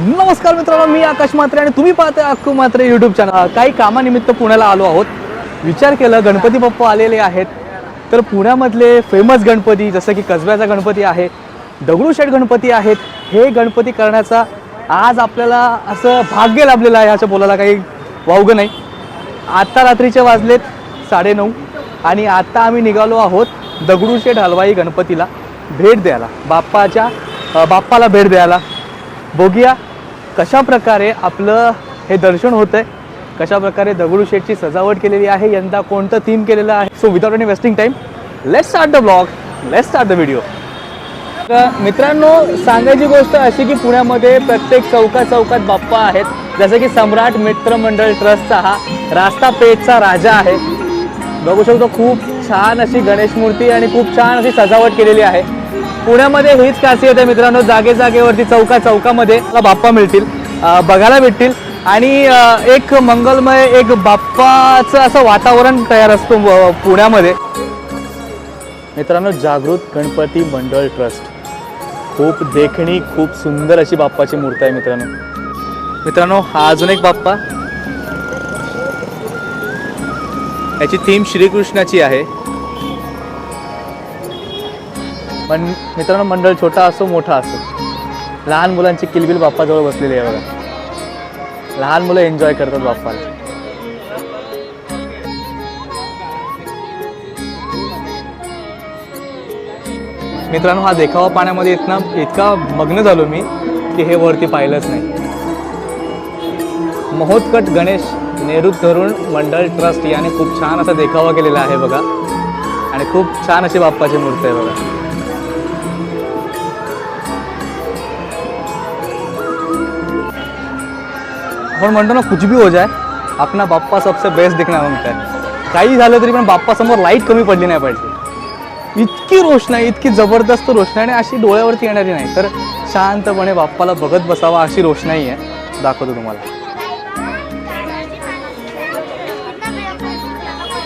नमस्कार मित्रांनो मी आकाश मात्रे आणि तुम्ही पाहता अक्कू मात्रे यूट्यूब चॅनल काही कामानिमित्त पुण्याला आलो आहोत. विचार केला गणपती बाप्पा आलेले आहेत. तर पुण्यामधले फेमस गणपती जसं की कसब्याचा गणपती आहे दगडूशेठ गणपती आहेत हे गणपती करण्याचा आज आपल्याला असं भाग्य लाभलेलं आहे असं बोलायला काही वावगं नाही. आत्ता रात्रीचे वाजलेत साडेनऊ आणि आत्ता आम्ही निघालो आहोत दगडूशेठ हलवाई गणपतीला. भेट द्यायला. बाप्पाच्या बाप्पाला भेट द्यायला. बघूया कशा प्रकारे आपलं हे दर्शन होतं आहे कशा प्रकारे दगडूशेठची सजावट केलेली आहे? यंदा कोणतं थीम केलेलं आहे? So without any wasting time let start the blog let start the video तर मित्रांनो सांगायची गोष्ट अशी की पुण्यामध्ये प्रत्येक चौका चौकात बाप्पा आहेत. जसं की सम्राट मित्रमंडळ ट्रस्टचा हा रास्ता पेठचा राजा आहे. बघू शकतो खूप छान अशी गणेश मूर्ती आणि खूप छान अशी सजावट केलेली आहे. पुण्यामध्ये हीच खासियत आहे मित्रांनो जागे जागेवरती चौका चौकामध्ये मला बाप्पा मिळतील बघायला भेटतील. आणि एक मंगलमय एक बाप्पाचं असं वातावरण तयार असतो पुण्यामध्ये. मित्रांनो जागृत गणपती मंडळ ट्रस्ट. खूप देखणी खूप सुंदर अशी बाप्पाची मूर्ती आहे मित्रांनो. मित्रांनो हा अजून एक बाप्पा. याची थीम श्रीकृष्णाची आहे. पण मित्रांनो मंडळ छोटा असो मोठा असो. लहान मुलांची किलबिल बाप्पाजवळ बसलेली आहे बघा. लहान मुलं एन्जॉय करतात बाप्पाला. मित्रांनो हा देखावा पाण्यामध्ये इतना इतका मग्न झालो मी की हे वरती पाहिलंच नाही. महोत्कट गणेश नेहरू तरुण मंडळ ट्रस्ट याने खूप छान असा देखावा केलेला आहे बघा. आणि खूप छान अशी बाप्पाची मूर्ती आहे बघा. आपण म्हणतो ना कुछ भी हो जाय आपला बाप्पा सबसे बेस्ट दिखणार मागताय काही झालं तरी पण बाप्पासमोर लाइट कमी पडली नाही पाहिजे. इतकी रोषणाई इतकी जबरदस्त रोषणाई आणि अशी डोळ्यावरती येणारी नाही. तर शांतपणे बाप्पाला बघत बसावा अशी रोषणाई आहे. दाखवतो तुम्हाला.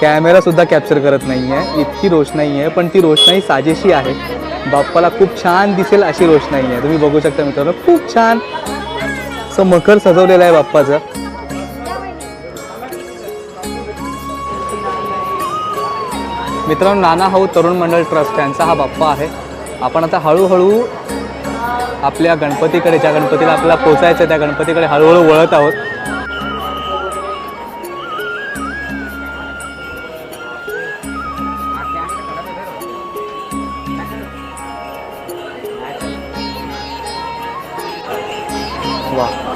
कॅमेरा सुद्धा कॅप्चर करत नाही आहे इतकी रोषणाई आहे पण ती रोषणाई साजेशी आहे. बाप्पाला खूप छान दिसेल अशी रोषणाई आहे. तुम्ही बघू शकता मित्रांनो खूप छान असं मखर सजवलेलं आहे बाप्पाचं. मित्रांनो नाना हाऊ तरुण मंडळ ट्रस्ट यांचा हा बाप्पा आहे. आपण आता हळूहळू आपल्या गणपतीकडे ज्या गणपतीला आपल्याला पोचायचं त्या गणपतीकडे हळूहळू वळत आहोत.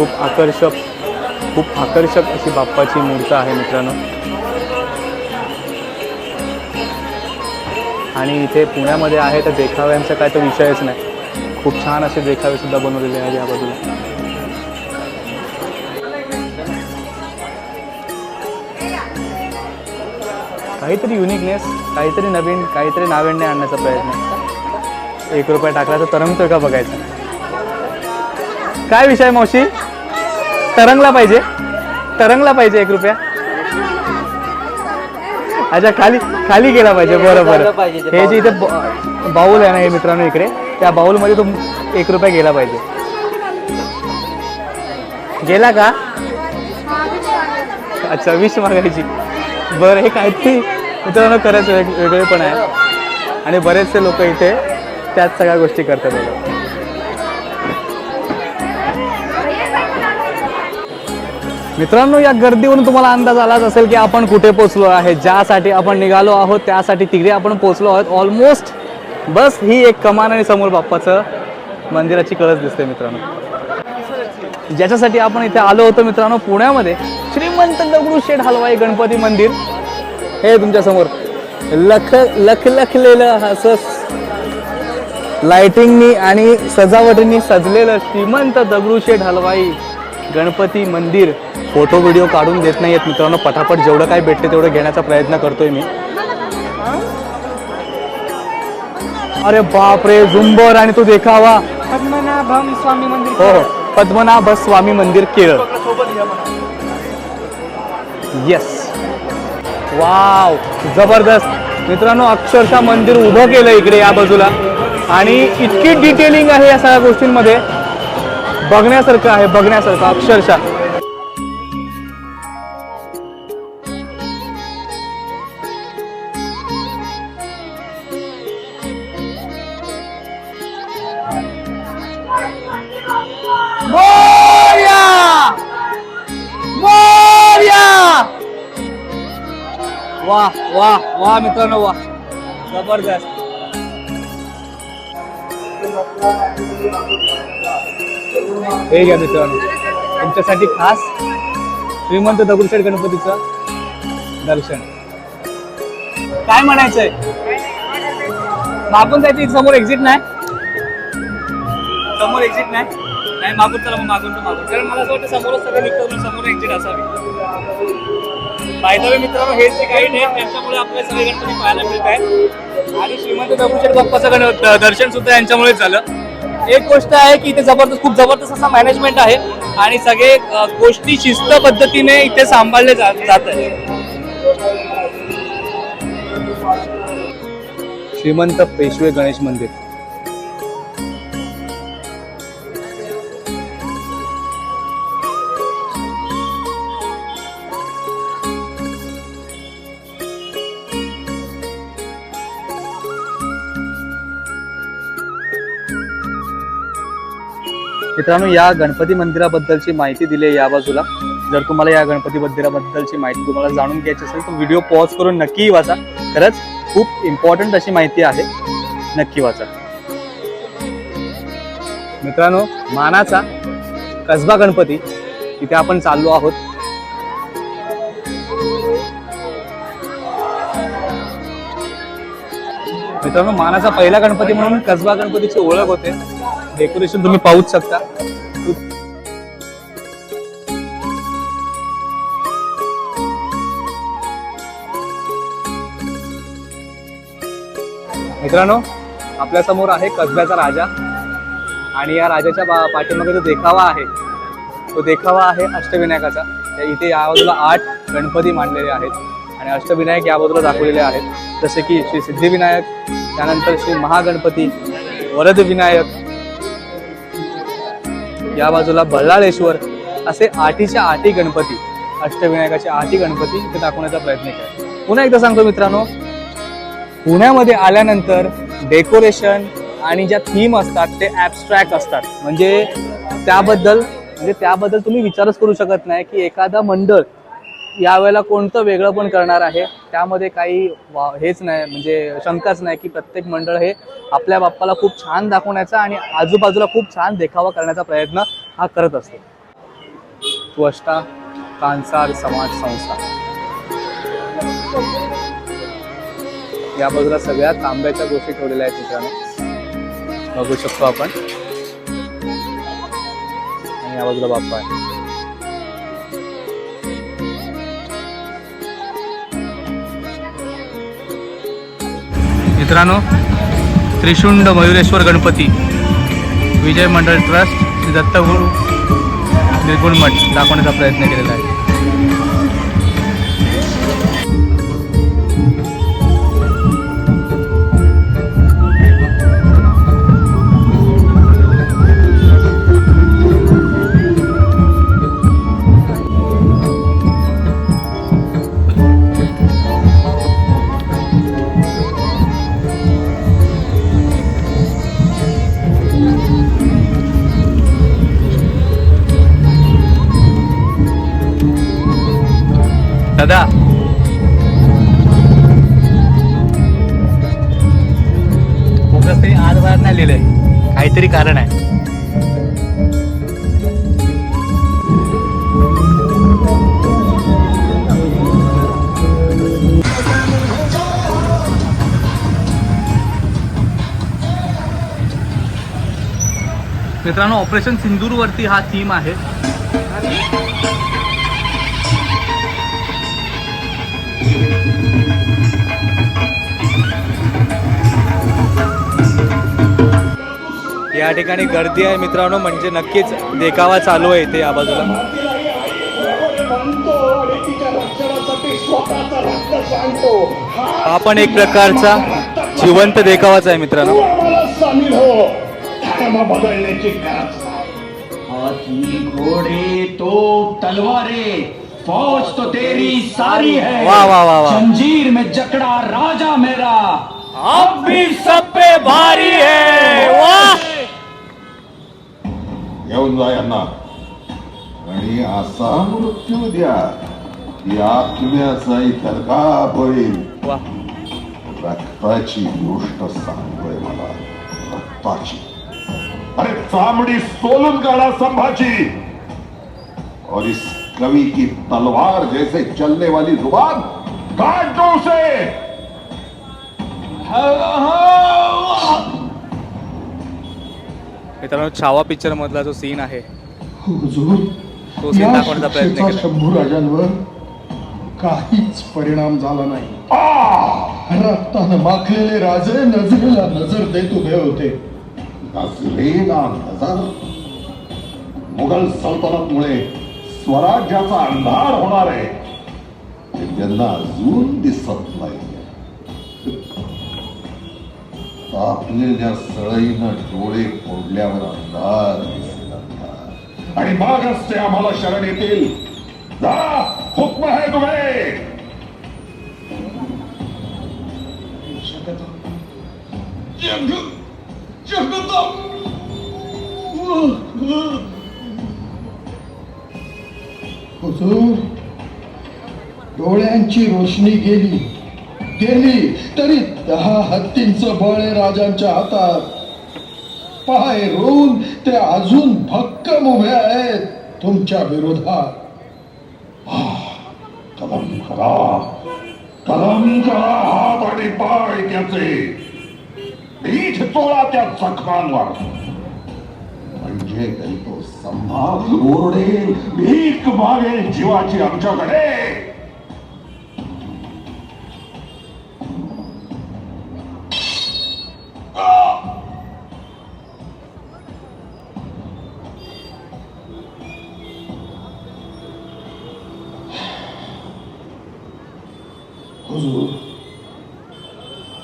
खूप आकर्षक खूप आकर्षक अशी बाप्पाची मूर्त आहे मित्रांनो. आणि इथे पुण्यामध्ये आहे तर देखाव्यांचा काय तर विषयच नाही. खूप छान असे देखावे सुद्धा बनवलेले आहेत या बाजूला. काहीतरी युनिकनेस काहीतरी नवीन काहीतरी नाविन्य आणण्याचा प्रयत्न. एक रुपया टाकला तर तरंगतोय का बघायचं? काय विषय मावशी? तरंगला पाहिजे. तरंगला पाहिजे एक रुपया. अच्छा खाली खाली गेला पाहिजे. बरं झालं बरं पाहिजे ते हे जे इथे बाऊल आहे ना हे मित्रांनो इकडे त्या बाऊलमध्ये तो एक रुपया गेला पाहिजे. गेला का? अच्छा विष मागायची. बरं हे काहीतरी मित्रांनो खरंच वेग वेगळे पण आहे. आणि बरेचसे लोक इथे त्याच सगळ्या गोष्टी करतात मित्रांनो या गर्दीवरून तुम्हाला अंदाज आलाच असेल की आपण कुठे पोचलो आहे ज्यासाठी आपण निघालो आहोत त्यासाठी तिकडे आपण पोचलो आहोत. ऑलमोस्ट बस ही एक कमान आणि समोर बाप्पाचं मंदिराची कळस दिसते मित्रांनो. ज्याच्यासाठी आपण इथे आलो होतो मित्रांनो पुण्यामध्ये श्रीमंत दगडूशेठ हलवाई गणपती मंदिर. हे तुमच्यासमोर. लख लख लखलेलं असं लाइटिंगनी आणि सजावटीनी सजलेलं श्रीमंत दगडूशेठ हलवाई गणपती मंदिर. फोटो व्हिडिओ काढून देत नाही आहेत मित्रांनो. पटापट जेवढं काय भेटते तेवढं घेण्याचा प्रयत्न करतोय मी. अरे बाप रे झुंबर आणि तो देखावा. पद्मनाभम स्वामी मंदिर हो हो. पद्मनाभ स्वामी मंदिर केरळ येस वाव जबरदस्त. मित्रांनो अक्षरशः मंदिर उभं केलं इकडे या बाजूला. आणि इतकी डिटेलिंग आहे या सगळ्या गोष्टींमध्ये. बघण्यासारखं आहे बघण्यासारखं अक्षरशः. वा वा वा मित्रांनो वा. जबरदस्त. हे घ्या मित्रांनो तुमच्यासाठी खास श्रीमंत दगडूशेठ गणपतीचं दर्शन. काय म्हणायचंय? मागून जायचं समोर एक्झिट नाही? समोर एक्झिट नाही? नाही मागून चला मग मागून तर मागून. कारण मला असं वाटतं समोरच सगळं निघतो समोर एक्झिट असावी. बायदावे मित्रांनो हे जे काही नाही त्यांच्यामुळे आपल्या सगळे गणपती पाहायला मिळत आहेत. आणि श्रीमंत दगडूशेठ बाप्पाचं गण दर्शन सुद्धा यांच्यामुळेच झालं. एक गोष्ट आहे की इथे जबरदस्त खूप जबरदस्त असा मॅनेजमेंट आहे. आणि सगळे गोष्टी शिस्त पद्धतीने इथे सांभाळले जात आहे श्रीमंत पेशवे गणेश मंदिर. मित्रांनो या गणपती मंदिराबद्दलची माहिती दिली आहे या बाजूला. जर तुम्हाला या गणपती मंदिराबद्दलची माहिती तुम्हाला जाणून घ्यायची असेल तर व्हिडिओ पॉज करून नक्की वाचा. खरंच खूप इम्पॉर्टंट अशी माहिती आहे. नक्की वाचा. मित्रांनो मानाचा कसबा गणपती इथे आपण चाललो आहोत. मित्रांनो मानाचा पहिला गणपती म्हणून कसबा गणपतीची ओळख होते. डेकोरेशन तुम्ही पाहूच शकता. मित्रांनो आपल्यासमोर आहे कसब्याचा राजा. आणि या राजाच्या पाठीमागे जो देखावा आहे तो देखावा आहे अष्टविनायकाचा. त्या इथे या बाजूला आठ गणपती मांडलेले आहेत आणि अष्टविनायक या बाजूला दाखवलेले आहेत. जसे की श्री सिद्धिविनायक त्यानंतर श्री महागणपती वरद विनायक या बाजूला बल्लाळेश्वर असे आठीच्या आठी गणपती अष्टविनायकाचे आठी गणपती इथे दाखवण्याचा प्रयत्न केला. पुन्हा एकदा सांगतो मित्रांनो पुण्यामध्ये आल्यानंतर डेकोरेशन आणि ज्या थीम असतात ते ॲबस्ट्रॅक्ट असतात. म्हणजे त्याबद्दल म्हणजे त्याबद्दल तुम्ही विचारच करू शकत नाही की एखादा मंडळ यावेळेला कोणतं वेगळं पण करणार आहे. त्यामध्ये काही वा- हेच नाही म्हणजे शंकाच नाही की प्रत्येक मंडळ हे आपल्या बाप्पाला खूप छान दाखवण्याचा आणि आजूबाजूला खूप छान देखावा करण्याचा प्रयत्न हा करत असतो. त्वष्टा कांसार समाज संस्था. या बाजूला सगळ्या तांब्याच्या गोष्टी ठेवलेल्या आहेत मित्रांनो. बघू शकतो आपण. आणि या बाजूला बाप्पा आहे मित्रांनो त्रिशुंड मयुरेश्वर गणपती विजय मंडळ ट्रस्ट श्री दत्तगुरु निर्गुण मठ दाखवण्याचा प्रयत्न केलेला आहे. दादा. फोकस तरी आज बाहेर नाही लिहिलंय. काहीतरी कारण आहे. मित्रांनो ऑपरेशन सिंदूर वरती हा थीम आहे. या ठिकाणी गर्दी आहे मित्रांनो म्हणजे नक्कीच देखावा चालू आहे इथे या बाजूला. हा पण एक प्रकारचा जिवंत देखावाच आहे मित्रांनो. बदलण्याची गरज घोड़े तो फौज तो तेरी सारी है। वाह, वाह, वाह, वाह। जंजीर में जकड़ा राजा मेरा। अब भी सब पे भारी है। वाह। घेऊन जा यांना. आणि असा मृत्यू द्या की आत्म्याचा इतरकाप होईल. वाह. रक्ताची गोष्ट सांगतोय मला. रक्ताची. अरे चामडी सोलून काढा संभाजी. और इस कवि की तलवार जैसे चलने वाली जुबान काट दो उसे मित्रांनो छावा पिक्चर मधला जो सीन आहे तो सीन दाखवण्याचा प्रयत्न केला. शंभू राजांवर काहीच परिणाम झाला नाही. रक्तानं माखलेले राजे नजरेला नजर देत उभे होते. नजरेला नजर मुघल सल्तनतमुळे स्वराज्याचा अंधार होणार आहे. ते त्यांना अजून दिसत नाही. तापलेल्या सळईनं डोळे फोडल्यावर अंधार आणि मागच ते आम्हाला शरण येतील. जा हुक्म आहे तुम्ही जग हुजूर डोळ्यांची रोशनी गेली गेली तरी दहा हत्तींचं बळ आहे राजांच्या हातात. पाय रोवून ते अजून भक्कम उभे आहेत तुमच्या विरोधात. कलम करा. कलम करा हात आणि पाय त्याचे. पीठ चोळा त्या जखमांवर काही तो संभा ओरडेल भीक मागेल जीवाची आमच्याकडे।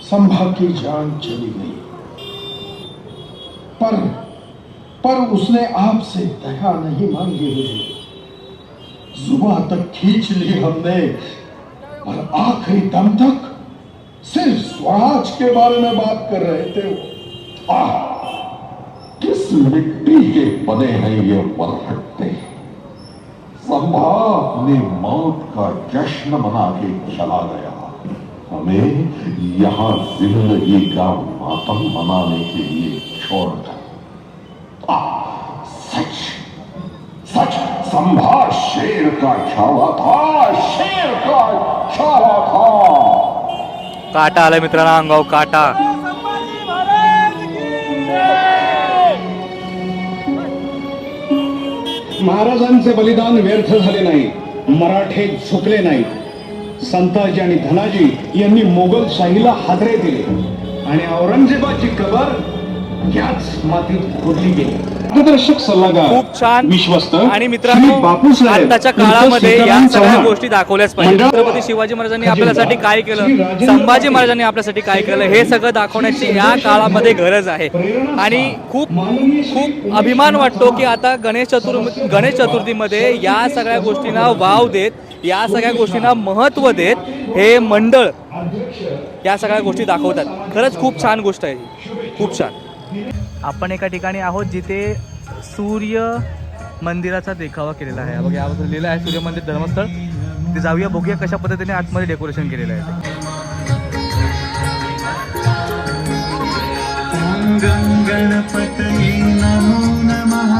संभा की जान चली गई। पर पर उसने आपसे दया नहीं मांगी हुजूर जुबा तक खींच ली हमने और आखिरी दम तक सिर्फ़ स्वराज के बारे में बात कर रहे थे आह, किस मिट्टी के बने हैं ये वरहट्टे संभा अपनी मौत का जश्न मना के चला गया। हमें यहाँ ज़िंदगी का मातम मनाने के लिए छोड़ गया सच सच संभा शेर का छावा था शेर का छावा था काटा आलाय मित्रांनो अंगाव काटा. महाराजांचे बलिदान व्यर्थ झाले नाही मराठे झुकले नाहीत संताजी आणि धनाजी यांनी मोगलशाहीला हादरे दिले. आणि औरंगजेबाची कबर याच मातीत खोदली गेली. मार्गदर्शक सल्लागार खूप छान. विश्वस्त आणि मित्रांनो आताच्या काळामध्ये या सगळ्या गोष्टी दाखवल्याच पाहिजे छत्रपती शिवाजी महाराजांनी आपल्यासाठी काय केलं? संभाजी महाराजांनी आपल्यासाठी काय केलं? हे सगळं दाखवण्याची या काळामध्ये गरज आहे. आणि खूप खूप अभिमान वाटतो की आता गणेश चतुर् गणेश चतुर्थीमध्ये या सगळ्या गोष्टींना वाव देत या सगळ्या गोष्टींना महत्त्व देत हे मंडळ या सगळ्या गोष्टी दाखवतात. खरंच खूप छान गोष्ट आहे. खूप छान. आपण एका ठिकाणी आहोत जिथे सूर्य मंदिराचा देखावा केलेला आहे. बघा याबद्दल लिहिलं आहे सूर्य मंदिर धर्मस्थळ. ते जाऊया बघूया कशा पद्धतीने आतमध्ये डेकोरेशन केलेलं आहे गणपतये नमो नमः.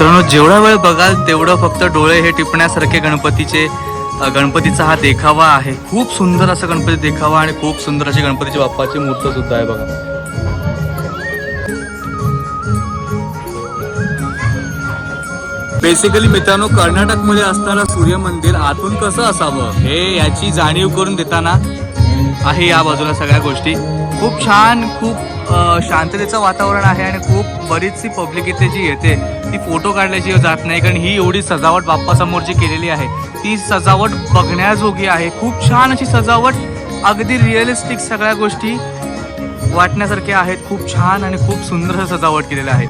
मित्रांनो जेवढा वेळ बघाल तेवढं फक्त डोळे हे टिपण्यासारखे गणपतीचे गणपतीचा हा देखावा आहे. खूप सुंदर असं गणपती देखावा आणि खूप सुंदर अशी गणपतीची बाप्पाची मूर्त सुद्धा आहे बघा. बेसिकली मित्रांनो कर्नाटकमध्ये असताना सूर्य मंदिर आतून कसं असावं हे याची जाणीव करून देताना आहे या बाजूला सगळ्या गोष्टी. खूप छान खूप शांततेचं वातावरण आहे आणि खूप बरीचशी पब्लिक इथे जी येते ती फोटो काढल्याची जात नाही. कारण ही एवढी सजावट बाप्पासमोर जी केलेली आहे. ती सजावट बघण्याजोगी आहे. खूप छान अशी सजावट अगदी रिअलिस्टिक सगळ्या गोष्टी वाटण्यासारख्या आहेत. खूप छान आणि खूप सुंदर सजावट केलेलं आहे.